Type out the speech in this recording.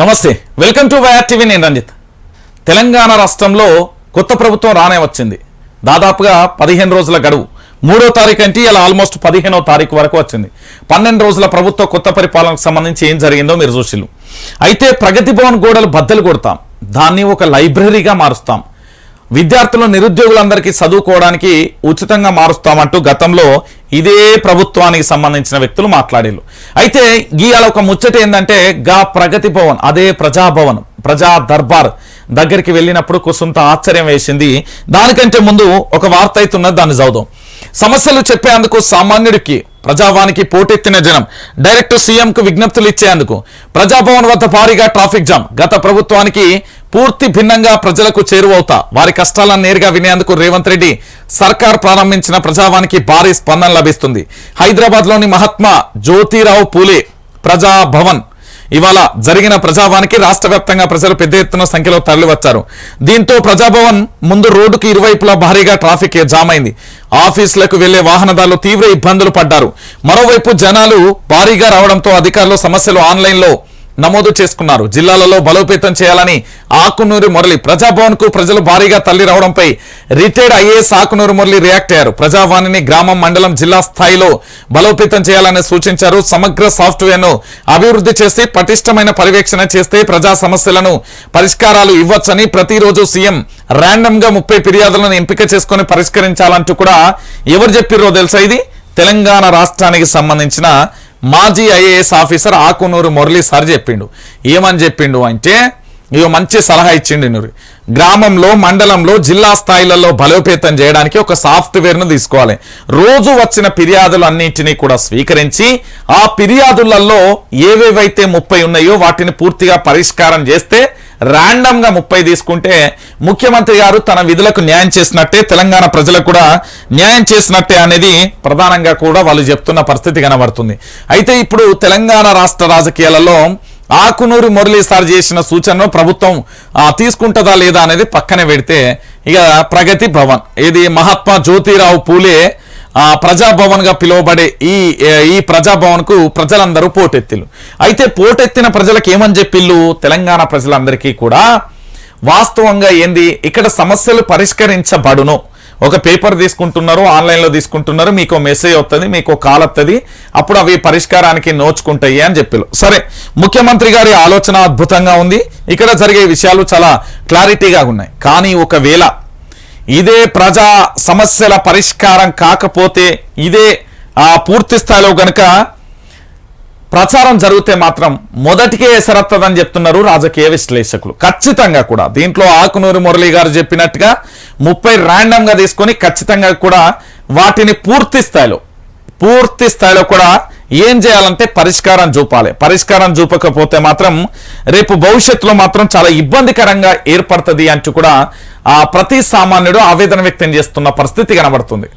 నమస్తే. Welcome to YR TV. నేను రంజిత్. తెలంగాణ రాష్ట్రంలో కొత్త ప్రభుత్వం రానే వచ్చింది. దాదాపుగా పదిహేను రోజుల గడువు. మూడో తారీఖు అంటే ఇలా ఆల్మోస్ట్ పదిహేనో తారీఖు వరకు వచ్చింది. పన్నెండు రోజుల ప్రభుత్వ కొత్త పరిపాలనకు సంబంధించి ఏం జరిగిందో మీరు చూసిల్లు. అయితే ప్రగతి భవన్ గోడలు బద్దలు కొడతాం. దాన్ని ఒక లైబ్రరీగా మారుస్తాం. విద్యార్థులు నిరుద్యోగులందరికీ చదువుకోవడానికి ఉచితంగా మారుస్తామంటూ గతంలో ఇదే ప్రభుత్వానికి సంబంధించిన వ్యక్తులు మాట్లాడేళ్ళు అయితే గీయాల ఒక ముచ్చట ఏంటంటే గా ప్రగతి భవన్ అదే ప్రజాభవన్ ప్రజా దర్బార్ దగ్గరికి వెళ్ళినప్పుడు కుసుంత ఆశ్చర్యం వేసింది. దానికంటే ముందు ఒక వార్త అవుతున్నది దాన్ని చదువుదాం. సమస్యలు చెప్పేందుకు సామాన్యుడికి ప్రజావానికి పోటెత్తిన జనం డైరెక్ట్ సీఎంకు విజ్ఞప్తులు ఇచ్చేందుకు ప్రజాభవన్ వద్ద భారీగా ట్రాఫిక్ జామ్ గత ప్రభుత్వానికి పూర్తి భిన్నంగా ప్రజలకు చేరువవుతా. వారి కష్టాలను నేరుగా వినేందుకు రేవంత్ రెడ్డి సర్కార్ ప్రారంభించిన ప్రజావానికి భారీ స్పందన లభిస్తుంది. హైదరాబాద్లోని మహాత్మా జ్యోతిరావు పూలే ప్రజాభవన్. ఇవాళ జరిగిన ప్రజావానికి రాష్ట్ర వ్యాప్తంగా ప్రజలు పెద్ద ఎత్తున సంఖ్యలో తరలివచ్చారు. దీంతో ప్రజాభవన్ ముందు రోడ్డుకు ఇరువైపులా భారీగా ట్రాఫిక్ జామ్ అయింది ఆఫీసులకు వెళ్ళే వాహనదారులు తీవ్ర ఇబ్బందులు పడ్డారు. మరోవైపు జనాలు భారీగా రావడంతో అధికారులు సమస్యలు ఆన్లైన్లో నమోదు చేసుకున్నారు. జిల్లాలలో బలోపేతం చేయాలని ఆకునూరి మురళి ప్రజాభవన్కు ప్రజలు భారీగా తల్లి రావడంపై retired IAS Akunuri Murali react అయ్యారు. ప్రజావాణిని గ్రామం మండలం జిల్లా స్థాయిలో బలోపేతం చేయాలని సూచించారు. సమగ్ర సాఫ్ట్వేర్ను అభివృద్ధి చేసి పటిష్టమైన పర్యవేక్షణ చేస్తే ప్రజా సమస్యలను పరిష్కారాలు ఇవ్వచ్చని ప్రతిరోజు సీఎం ర్యాండమ్గా ముప్పై ఫిర్యాదులను ఎంపిక చేసుకుని పరిష్కరించాలంటూ కూడా ఎవరు చెప్పిర్రో తెలుసా ఇది? తెలంగాణ రాష్ట్రానికి సంబంధించిన మాజీ IAS officer Akunuru Murali sir చెప్పిండు. ఏమని చెప్పిండు అంటే ఇక మంచి సలహా ఇచ్చిండు నూరి. గ్రామంలో మండలంలో జిల్లా స్థాయిలలో బలోపేతం చేయడానికి ఒక సాఫ్ట్వేర్ను తీసుకోవాలి. రోజు వచ్చిన ఫిర్యాదులు అన్నింటినీ కూడా స్వీకరించి ఆ ఫిర్యాదులలో ఏవేవైతే ముప్పై ఉన్నాయో వాటిని పూర్తిగా పరిష్కారం చేస్తే ర్యాండమ్గా ముప్పై తీసుకుంటే ముఖ్యమంత్రి గారు తన విధులకు న్యాయం చేసినట్టే తెలంగాణ ప్రజలకు కూడా న్యాయం చేసినట్టే అనేది ప్రధానంగా కూడా వాళ్ళు చెప్తున్న పరిస్థితి కనబడుతుంది. అయితే ఇప్పుడు తెలంగాణ రాష్ట్ర రాజకీయాలలో ఆకునూరి మురళీ సార్ చేసిన సూచనను ప్రభుత్వం తీసుకుంటుందా లేదా అనేది పక్కనే పెడితే ఇక ప్రగతి భవన్ ఇది మహాత్మా జ్యోతిరావు పూలే ఆ ప్రజాభవన్గా పిలువబడే ఈ ఈ ప్రజాభవన్కు ప్రజలందరూ పోటెత్తిలు అయితే పోటెత్తిన ప్రజలకు ఏమని చెప్పిల్లు? తెలంగాణ ప్రజలందరికీ కూడా వాస్తవంగా ఏంది? ఇక్కడ సమస్యలు పరిష్కరించబడును. ఒక పేపర్ తీసుకుంటున్నారు ఆన్లైన్లో తీసుకుంటున్నారు మీకు మెసేజ్ వస్తుంది మీకు కాల్ వస్తుంది అప్పుడు అవి పరిష్కారానికి నోచుకుంటాయి అని చెప్పారు సరే ముఖ్యమంత్రి గారి ఆలోచన అద్భుతంగా ఉంది. ఇక్కడ జరిగే విషయాలు చాలా క్లారిటీగా ఉన్నాయి. కానీ ఒకవేళ ఇదే ప్రజా సమస్యల పరిష్కారం కాకపోతే ఇదే ఆ పూర్తి స్థాయిలో గనక ప్రచారం జరిగితే మాత్రం మొదటికే ఎసరత్తదని చెప్తున్నారు రాజకీయ విశ్లేషకులు. ఖచ్చితంగా కూడా దీంట్లో ఆకునూరి మురళి గారు చెప్పినట్టుగా ముప్పై ర్యాండమ్గా తీసుకొని ఖచ్చితంగా కూడా వాటిని పూర్తి స్థాయిలో పూర్తి స్థాయిలో కూడా ఏం చేయాలంటే పరిష్కారం చూపాలి. పరిష్కారం చూపకపోతే మాత్రం రేపు భవిష్యత్తులో మాత్రం చాలా ఇబ్బందికరంగా ఏర్పడుతుంది అంటూ కూడా ఆ ప్రతి సామాన్యుడు ఆవేదన వ్యక్తం చేస్తున్న పరిస్థితి కనబడుతుంది.